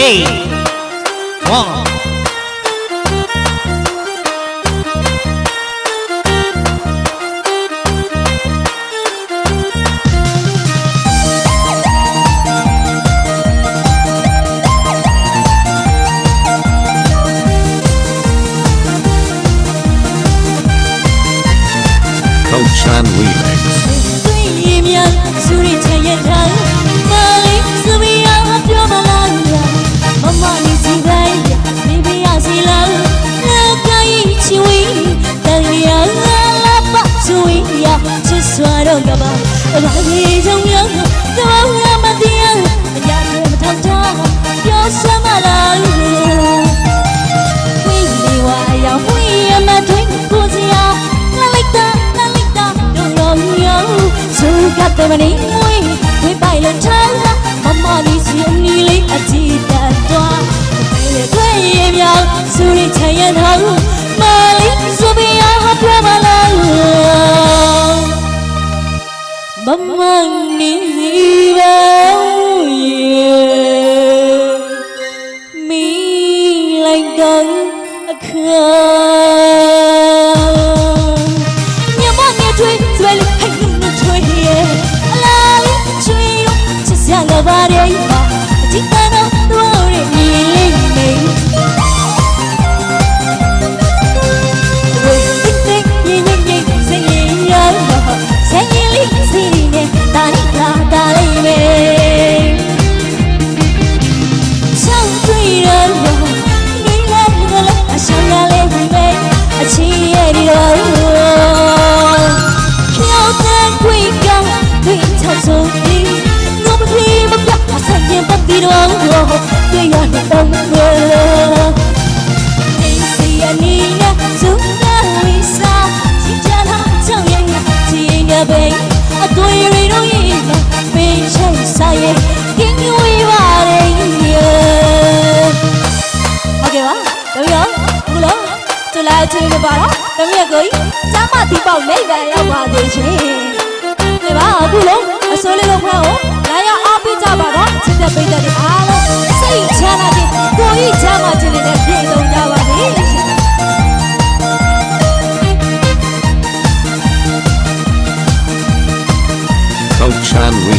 ஏய் ஓ စွာတော့ကပါဘာကြီးကြောင့်ရောတော့ငါမသိရအရာတွေမထောက်ချောပြောစမ်းမလာဘူးဝိလေဝါရောင်ဝိရမထွင်ကိုစရာလာလိုက်တာလာလိုက်တာတော့ရောရောစုကတဲ့မနေဝိဝိပိုင်လန်ချာမမမီစီအနီလေးအကြည့်တတ်တော့ဘယ်လဲတွေ့ရမြောင်စူရီချင်ရတော့ 我问你 doang doang tuy là một đông mưa Tanzania chúng vì xa chỉ chân hấp trong yên chỉ nhà bên ở tuổi rì đôi mà bên chân say tiếng vui và đình nhớ ok quá đúng nhớ đúng lắm tôi là chơi cái bà đó đúng nhà cưới chẳng mà thì bảo mấy về là bà để chơi ပိတ်သက်တွေအားလုံးစိတ်ချမ်းသာခြင်းကိုယ်ဤချမ်းသာခြင်းတွေနဲ့ပြည့်စုံကြပါစေ။ကောက်ချမ်းဝေ